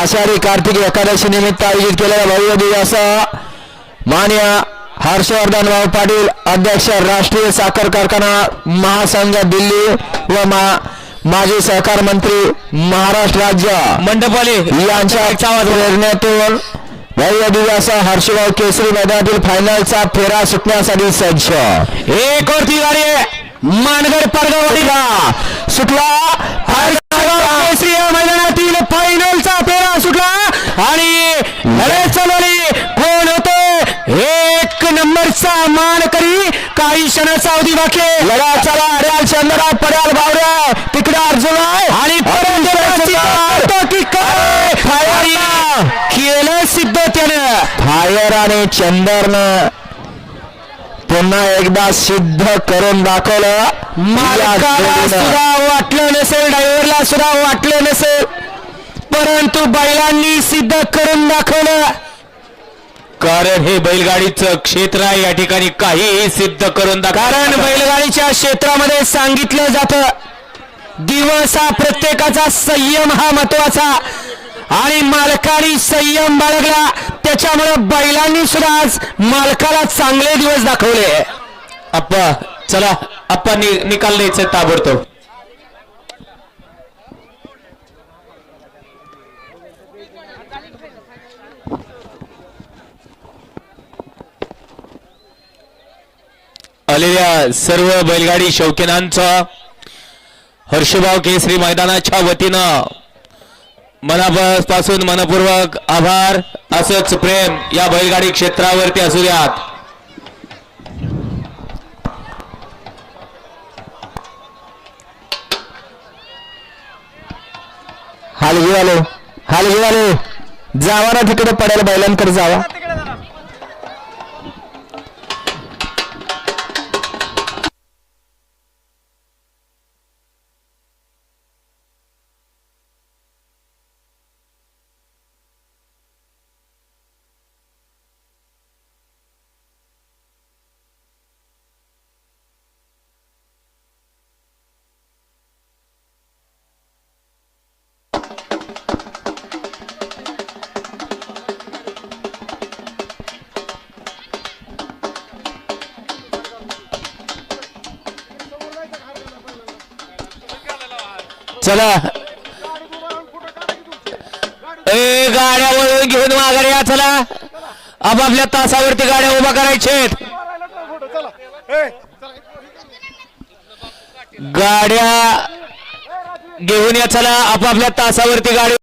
आषाढी कार्तिक एकादशी निमित्त आयोजित केलेला भव्य दिव्य असा मान्य हर्षवर्धन भाऊ पाटील अध्यक्ष राष्ट्रीय साखर कारखाना महासंघ दिल्ली व मा माजी सहकार मंत्री महाराष्ट्र राज्य मंडपवाले यांच्या प्रेरणेतून भव्य दिव्य असा हर्षभाऊ केसरी मैदानातील फायनलचा फेरा सुटण्यासाठी सज्ज. एक वरती गाडी. मानगड परगावाडीला सुटला केसरी या मैदानातील फायनलचा फेरा सुटला लढत चालवली कोण होते? एक नंबरचा मानकरी काही क्षणाचा अवधी बाकी. लढा चला अड्याल चंद्रा पड्याल बावड्या. तिकडे अर्जुन आहे. आणि केलं सिद्ध त्यानं फायर. आणि चंदरनं पुन्हा एकदा सिद्ध करून दाखवलं. मालकाला. सुद्धा वाटलं नसेल ड्रायव्हरला सुद्धा वाटलं नसेल. परंतु बैलांनी सिद्ध करून दाखवलं. कारण हे बैलगाडीचं क्षेत्र आहे या ठिकाणी काहीही सिद्ध करून कारण बैलगाडीच्या क्षेत्रामध्ये सांगितलं जातं दिवस हा प्रत्येकाचा संयम हा महत्त्वाचा आणि मालकाने संयम बाळगला त्याच्यामुळे बैलांनी सुद्धा आज मालकाला चांगले दिवस दाखवले. अप्पा चला अप्पा नि- निकाल द्यायचं ताबडतोब. सर्व बैलगाडी शौकीनांचा हर्षभाव केसरी मैदानाच्या वतीनं मनापासून मनपूर्वक आभार असंच प्रेम या बैलगाडी क्षेत्रावरती असू द्यात. हालगीवाले हालगीवाले जावा ना तिकडे पडेल बैलांकडे जावा. चला. ए गाड्या वळून घेऊन माघारी या चला. आपापल्या तासावरती गाड्या उभा करायचे गाड्या घेऊन या चला. आपापल्या तासावरती गाडी